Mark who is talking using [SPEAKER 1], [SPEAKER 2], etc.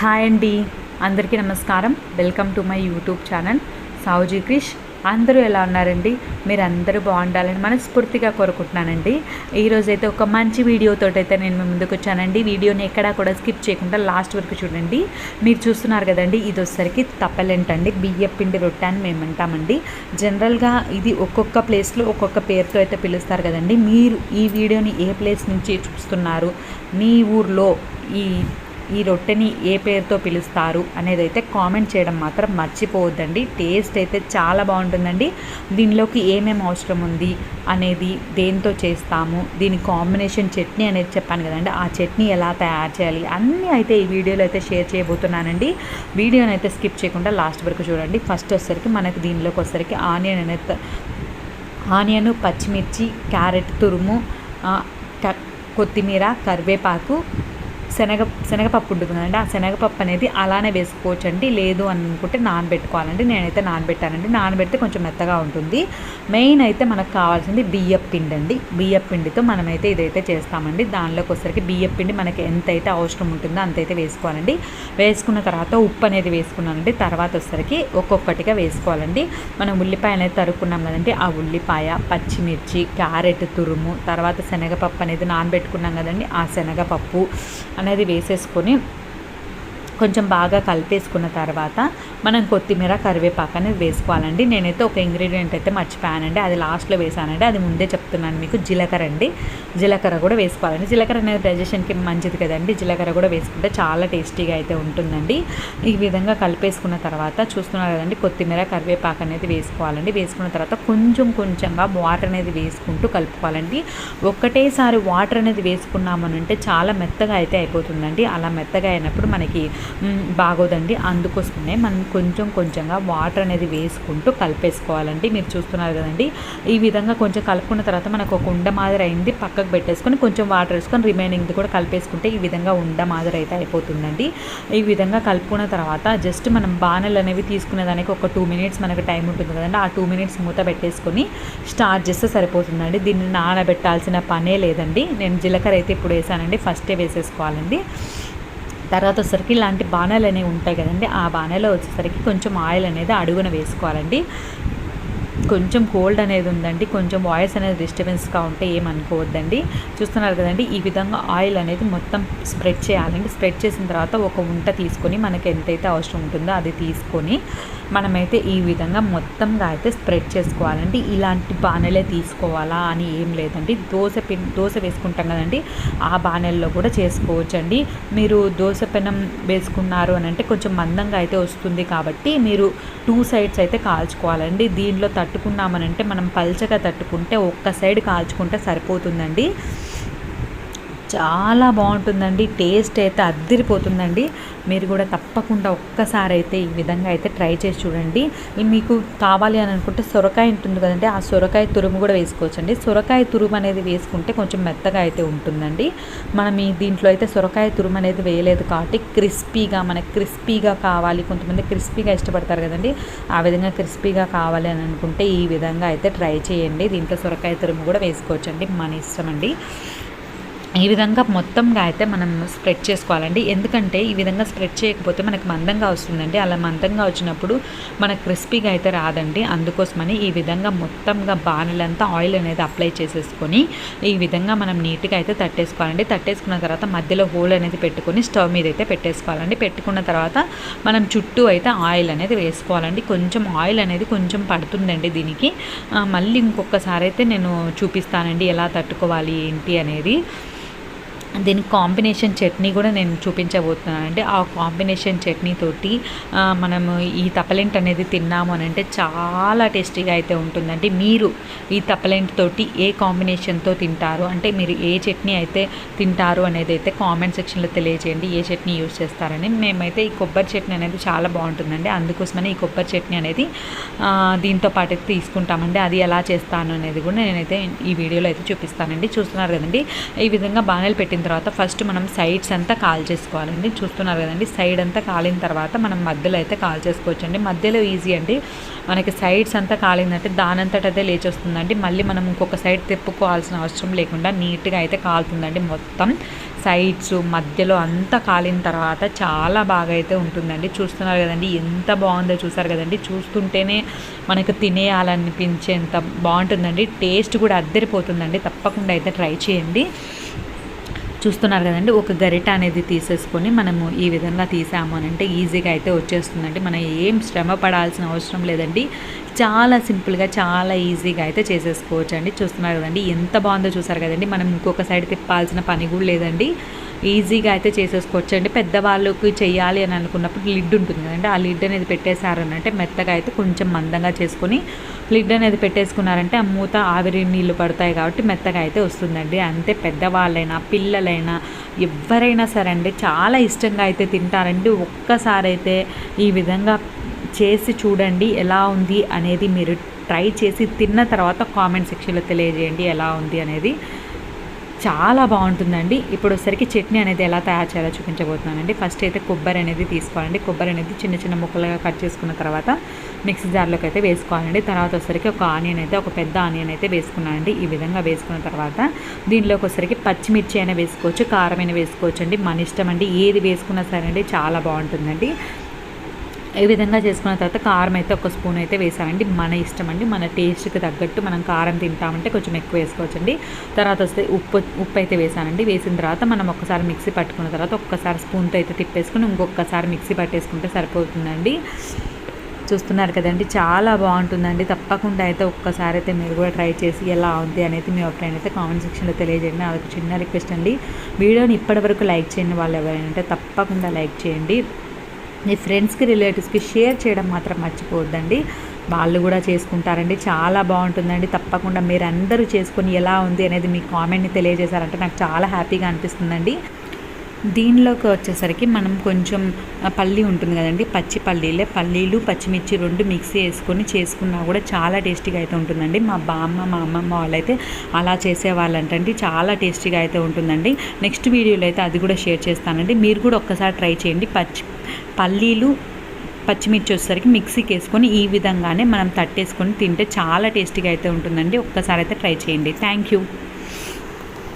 [SPEAKER 1] Hi అండి. అందరికీ నమస్కారం. Welcome to my YouTube channel. Savuji Krish. అందరూ ఎలా ఉన్నారండి? మీరు అందరూ బాగుండాలని మనస్ఫూర్తిగా కోరుకుంటున్నానండి. ఈరోజు అయితే ఒక మంచి వీడియోతో అయితే నేను మీ ముందుకు వచ్చానండి. వీడియోని ఎక్కడా కూడా స్కిప్ చేయకుండా లాస్ట్ వరకు చూడండి. మీరు చూస్తున్నారు కదండి ఇది వచ్చేసరికి తప్పలేంటండి బియ్య పిండి రొట్టె అని మేము అంటామండి జనరల్గా ఇది ఒక్కొక్క ప్లేస్లో ఒక్కొక్క పేరుతో అయితే పిలుస్తారు కదండి. మీరు ఈ వీడియోని ఏ ప్లేస్ నుంచి చూస్తున్నారు? మీ ఊర్లో ఈ ఈ రొట్టెని ఏ పేరుతో పిలుస్తారు అనేది అయితే కామెంట్ చేయడం మాత్రం మర్చిపోవద్దండి. టేస్ట్ అయితే చాలా బాగుంటుందండి. దీనిలోకి ఏమేమి అవసరం ఉంది అనేది దేంతో చేస్తాము దీని కాంబినేషన్ చట్నీ అనేది చెప్పాను కదండి. ఆ చట్నీ ఎలా తయారు చేయాలి అన్నీ అయితే ఈ వీడియోలో అయితే షేర్ చేయబోతున్నానండి. వీడియోని అయితే స్కిప్ చేయకుండా లాస్ట్ వరకు చూడండి. ఫస్ట్ వచ్చేసరికి మనకు దీనిలోకి వచ్చేసరికి ఆనియన్ అనేది ఆనియను పచ్చిమిర్చి క్యారెట్ తురుము క- కొత్తిమీర కరివేపాకు శనగ శనగపప్పు ఉంటుంది కదండి ఆ శనగపప్పు అనేది అలానే వేసుకోవచ్చండి. లేదు అని అనుకుంటే నానబెట్టుకోవాలండి. నేనైతే నానబెట్టానండి. నానబెడితే కొంచెం మెత్తగా ఉంటుంది. మెయిన్ అయితే మనకు కావాల్సింది బియ్యం పిండి అండి బియ్యం పిండితో మనమైతే ఇదైతే చేస్తామండి. దానిలోకి వచ్చరికి బియ్యం పిండి మనకి ఎంత అయితే అవసరం ఉంటుందో అంతైతే వేసుకోవాలండి. వేసుకున్న తర్వాత ఉప్పు అనేది వేసుకున్నానండి. తర్వాత వచ్చరికి ఒక్కొక్కటిగా వేసుకోవాలండి. మనం ఉల్లిపాయ అనేది తరుక్కున్నాం కదండి. ఆ ఉల్లిపాయ పచ్చిమిర్చి క్యారెట్ తురుము తర్వాత శనగపప్పు అనేది నానబెట్టుకున్నాం కదండి. ఆ శనగపప్పు అనేది వేసేసుకొని కొంచెం బాగా కలిపేసుకున్న తర్వాత మనం కొత్తిమీర కరివేపాకు అనేది వేసుకోవాలండి. నేనైతే ఒక ఇంగ్రీడియంట్ అయితే మర్చిపోయానండి. అది లాస్ట్లో వేసానండి. అది ముందే చెప్తున్నాను మీకు. జీలకర్ర అండి. జీలకర్ర కూడా వేసుకోవాలండి. జీలకర్ర అనేది డైజెషన్కి మంచిది కదండి. జీలకర్ర కూడా వేసుకుంటే చాలా టేస్టీగా అయితే ఉంటుందండి. ఈ విధంగా కలిపేసుకున్న తర్వాత చూస్తున్నారు కదండి కొత్తిమీర కరివేపాకు అనేది వేసుకోవాలండి. వేసుకున్న తర్వాత కొంచెం కొంచెంగా వాటర్ అనేది వేసుకుంటూ కలుపుకోవాలండి. ఒక్కటేసారి వాటర్ అనేది వేసుకున్నామనంటే చాలా మెత్తగా అయితే అయిపోతుందండి. అలా మెత్తగా అయినప్పుడు మనకి బాగోదండి. అందుకోసమే మనం కొంచెం కొంచెంగా వాటర్ అనేది వేసుకుంటూ కలిపేసుకోవాలండి. మీరు చూస్తున్నారు కదండి. ఈ విధంగా కొంచెం కలుపుకున్న తర్వాత మనకు ఒక ఉండ మాదిరి అయింది. పక్కకు పెట్టేసుకొని కొంచెం వాటర్ వేసుకొని రిమైనింగ్ది కూడా కలిపేసుకుంటే ఈ విధంగా ఉండ మాదిరి అయితే అయిపోతుందండి. ఈ విధంగా కలుపుకున్న తర్వాత జస్ట్ మనం బాణలు అనేవి తీసుకునేదానికి ఒక టూ మినిట్స్ మనకు టైం ఉంటుంది కదండి. ఆ టూ మినిట్స్ మూత పెట్టేసుకొని స్టార్ట్ చేస్తే సరిపోతుందండి. దీన్ని నానబెట్టాల్సిన పనే లేదండి. నేను జీలకర్ర అయితే ఇప్పుడు వేసానండి. ఫస్టే వేసేసుకోవాలండి. తర్వాత వచ్చేసరికి ఇలాంటి బాణాలు అనేవి ఉంటాయి కదండి ఆ బాణలో వచ్చేసరికి కొంచెం ఆయిల్ అనేది అడుగున వేసుకోవాలండి. కొంచెం కోల్డ్ అనేది ఉందండి కొంచెం వాయిస్ అనేది డిస్టర్బెన్స్గా ఉంటే ఏమనుకోవద్దండి. చూస్తున్నారు కదండి ఈ విధంగా ఆయిల్ అనేది మొత్తం స్ప్రెడ్ చేయాలండి. స్ప్రెడ్ చేసిన తర్వాత ఒక ఉంట తీసుకొని మనకి ఎంతైతే అవసరం ఉంటుందో అది తీసుకొని మనమైతే ఈ విధంగా మొత్తంగా అయితే స్ప్రెడ్ చేసుకోవాలండి. ఇలాంటి బాణలే తీసుకోవాలా అని ఏం లేదండి. దోశ పిన్ దోశ వేసుకుంటాం కదండి. ఆ బాణల్లో కూడా చేసుకోవచ్చండి. మీరు దోశ పెనం వేసుకున్నారు అని అంటే కొంచెం మందంగా అయితే వస్తుంది కాబట్టి మీరు టూ సైడ్స్ అయితే కాల్చుకోవాలండి. దీనిలో తట్టుకున్నామనంటే మనం పల్చగా తట్టుకుంటే ఒక్క సైడ్ కాల్చుకుంటే సరిపోతుందండి. చాలా బాగుంటుందండి. టేస్ట్ అయితే అద్దరిపోతుందండి. మీరు కూడా తప్పకుండా ఒక్కసారి అయితే ఈ విధంగా అయితే ట్రై చేసి చూడండి. మీకు కావాలి అని అనుకుంటే సొరకాయ ఉంటుంది కదండి ఆ సొరకాయ తురుము కూడా వేసుకోవచ్చండి. సొరకాయ తురుము అనేది వేసుకుంటే కొంచెం మెత్తగా అయితే ఉంటుందండి. మనం ఈ దీంట్లో అయితే సొరకాయ తురుము అనేది వేయలేదు కాబట్టి క్రిస్పీగా మనకి క్రిస్పీగా కావాలి. కొంతమంది క్రిస్పీగా ఇష్టపడతారు కదండి. ఆ విధంగా క్రిస్పీగా కావాలి అని అనుకుంటే ఈ విధంగా అయితే ట్రై చేయండి. దీంట్లో సొరకాయ తురుము కూడా వేసుకోవచ్చండి. మన ఇష్టం అండి ఈ విధంగా మొత్తంగా అయితే మనం స్ప్రెడ్ చేసుకోవాలండి. ఎందుకంటే ఈ విధంగా స్ప్రెడ్ చేయకపోతే మనకు మందంగా వస్తుందండి. అలా మందంగా వచ్చినప్పుడు మనకు క్రిస్పీగా అయితే రాదండి. అందుకోసమని ఈ విధంగా మొత్తంగా బాణలంతా ఆయిల్ అనేది అప్లై చేసేసుకొని ఈ విధంగా మనం నీట్గా అయితే తట్టేసుకోవాలండి. తట్టేసుకున్న తర్వాత మధ్యలో హోల్ అనేది పెట్టుకొని స్టవ్ మీద అయితే పెట్టేసుకోవాలండి. పెట్టుకున్న తర్వాత మనం చుట్టూ అయితే ఆయిల్ అనేది వేసుకోవాలండి. కొంచెం ఆయిల్ అనేది కొంచెం పడుతుందండి దీనికి. మళ్ళీ ఇంకొకసారి అయితే నేను చూపిస్తానండి ఎలా తట్టుకోవాలి ఏంటి అనేది. దీనికి కాంబినేషన్ చట్నీ కూడా నేను చూపించబోతున్నాను. అంటే ఆ కాంబినేషన్ చట్నీ తోటి మనము ఈ తప్పలెంట్ అనేది తిన్నాము అని అంటే చాలా టేస్టీగా అయితే ఉంటుందండి. మీరు ఈ తప్పలెంట్ తోటి ఏ కాంబినేషన్తో తింటారు? అంటే మీరు ఏ చట్నీ అయితే తింటారు అనేది అయితే కామెంట్ సెక్షన్లో తెలియజేయండి. ఏ చట్నీ యూజ్ చేస్తారని. మేమైతే ఈ కొబ్బరి చట్నీ అనేది చాలా బాగుంటుందండి. అందుకోసమని ఈ కొబ్బరి చట్నీ అనేది దీంతో పాటు అయితే తీసుకుంటామండి. అది ఎలా చేస్తాను అనేది కూడా నేనైతే ఈ వీడియోలో అయితే చూపిస్తానండి. చూస్తున్నారు కదండి? ఈ విధంగా బాణలు పెట్టిన తర్వాత ఫస్ట్ మనం సైడ్స్ అంతా కాల్ చేసుకోవాలండి. చూస్తున్నారు కదండి సైడ్ అంతా కాలిన తర్వాత మనం మధ్యలో అయితే కాల్ చేసుకోవచ్చండి. మధ్యలో ఈజీ అండి. మనకి సైడ్స్ అంతా కాలిందంటే దానంతట అదే లేచి వస్తుందండి మళ్ళీ మనం ఇంకొక సైడ్ తిప్పుకోవాల్సిన అవసరం లేకుండా నీట్గా అయితే కాలుతుందండి మొత్తం. సైడ్స్ మధ్యలో అంతా కాలిన తర్వాత చాలా బాగా అయితే ఉంటుందండి. చూస్తున్నారు కదండి ఎంత బాగుందో చూసారు కదండి. చూస్తుంటేనే మనకు తినేయాలనిపించేంత బాగుంటుందండి. టేస్ట్ కూడా అద్దరిపోతుందండి. తప్పకుండా అయితే ట్రై చేయండి. చూస్తున్నారు కదండి ఒక గరిట అనేది తీసేసుకొని మనము ఈ విధంగా తీసాము అని అంటే ఈజీగా అయితే వచ్చేస్తుందండి. మనం ఏం శ్రమ పడాల్సిన అవసరం లేదండి. చాలా సింపుల్గా చాలా ఈజీగా అయితే చేసేసుకోవచ్చు అండి చూస్తున్నారు కదండి ఎంత బాగుందో చూసారు కదండి. మనం ఇంకొక సైడ్ తిప్పాల్సిన పని కూడా లేదండి. ఈజీగా అయితే చేసేసుకోవచ్చు అండి. పెద్దవాళ్ళకి చేయాలి అని అనుకున్నప్పుడు లిడ్ ఉంటుంది కదండి. ఆ లిడ్ అనేది పెట్టేశారనంటే మెత్తగా అయితే కొంచెం మందంగా చేసుకొని లిడ్ అనేది పెట్టేసుకున్నారంటే ఆ మూత ఆవిరి నీళ్ళు పడతాయి కాబట్టి మెత్తగా అయితే వస్తుందండి. అంతే పెద్దవాళ్ళైనా పిల్లలైనా ఎవరైనా సరే అండి చాలా ఇష్టంగా అయితే తింటారండి. ఒక్కసారైతే ఈ విధంగా చేసి చూడండి ఎలా ఉంది అనేది మీరు ట్రై చేసి తిన్న తర్వాత కామెంట్ సెక్షన్లో తెలియజేయండి ఎలా ఉంది అనేది. చాలా బాగుంటుందండి. ఇప్పుడు వచ్చేసరికి చట్నీ అనేది ఎలా తయారు చేయాలో చూపించబోతున్నానండి. ఫస్ట్ అయితే కొబ్బరి అనేది తీసుకోవాలండి. కొబ్బరి అనేది చిన్న చిన్న ముక్కలుగా కట్ చేసుకున్న తర్వాత మిక్సీ జార్లోకి అయితే వేసుకోవాలండి. తర్వాత వచ్చేసరికి ఒక ఆనియన్ అయితే ఒక పెద్ద ఆనియన్ అయితే వేసుకున్నానండి. ఈ విధంగా వేసుకున్న తర్వాత దీనిలోకి వచ్చేసరికి పచ్చిమిర్చి అయినా వేసుకోవచ్చు కారం అయినా వేసుకోవచ్చు అండి మన ఇష్టం అండి. ఏది వేసుకున్నా సరే అండి చాలా బాగుంటుందండి. ఈ విధంగా చేసుకున్న తర్వాత కారం అయితే ఒక స్పూన్ అయితే వేసామండి మన ఇష్టం అండి మన టేస్ట్కి తగ్గట్టు మనం కారం తింటామంటే కొంచెం ఎక్కువ వేసుకోవచ్చండి. తర్వాత వస్తే ఉప్పు ఉప్పు అయితే వేసానండి. వేసిన తర్వాత మనం ఒక్కసారి మిక్సీ పట్టుకున్న తర్వాత ఒక్కసారి స్పూన్తో అయితే తిప్పేసుకుని ఇంకొకసారి మిక్సీ పట్టేసుకుంటే సరిపోతుందండి. చూస్తున్నారు కదండి చాలా బాగుంటుందండి. తప్పకుండా అయితే ఒక్కసారి అయితే మీరు కూడా ట్రై చేసి ఎలా ఉంది అనేది మీ అభిప్రాయం అయితే కామెంట్ సెక్షన్లో తెలియజేయండి. అదొక చిన్న రిక్వెస్ట్ అండి. వీడియోని ఇప్పటివరకు లైక్ చేయని వాళ్ళు ఎవరైనా అంటే తప్పకుండా లైక్ చేయండి. మీ ఫ్రెండ్స్కి రిలేటివ్స్కి షేర్ చేయడం మాత్రం మర్చిపోవద్దండి. వాళ్ళు కూడా చేసుకుంటారండి. చాలా బాగుంటుందండి. తప్పకుండా మీరు అందరూ చేసుకొని ఎలా ఉంది అనేది మీ కామెంట్ని తెలియజేశారంటే నాకు చాలా హ్యాపీగా అనిపిస్తుందండి. దీనిలోకి వచ్చేసరికి మనం కొంచెం పల్లి ఉంటుంది కదండి. పచ్చి పల్లీలే. పల్లీలు పచ్చిమిర్చి రెండు మిక్సీ వేసుకొని చేసుకున్నా కూడా చాలా టేస్టీగా అయితే ఉంటుందండి. మా బామ్మ మా అమ్మమ్మ వాళ్ళైతే అలా చేసేవాళ్ళంటండి. చాలా టేస్టీగా అయితే ఉంటుందండి. నెక్స్ట్ వీడియోలో అయితే అది కూడా షేర్ చేస్తానండి. మీరు కూడా ఒక్కసారి ట్రై చేయండి. పచ్చి పల్లీలు పచ్చిమిర్చి వచ్చేసరికి మిక్సీకి వేసుకొని ఈ విధంగానే మనం తట్టేసుకొని తింటే చాలా టేస్టీగా అయితే ఉంటుందండి. ఒక్కసారి అయితే ట్రై చేయండి. Thank you.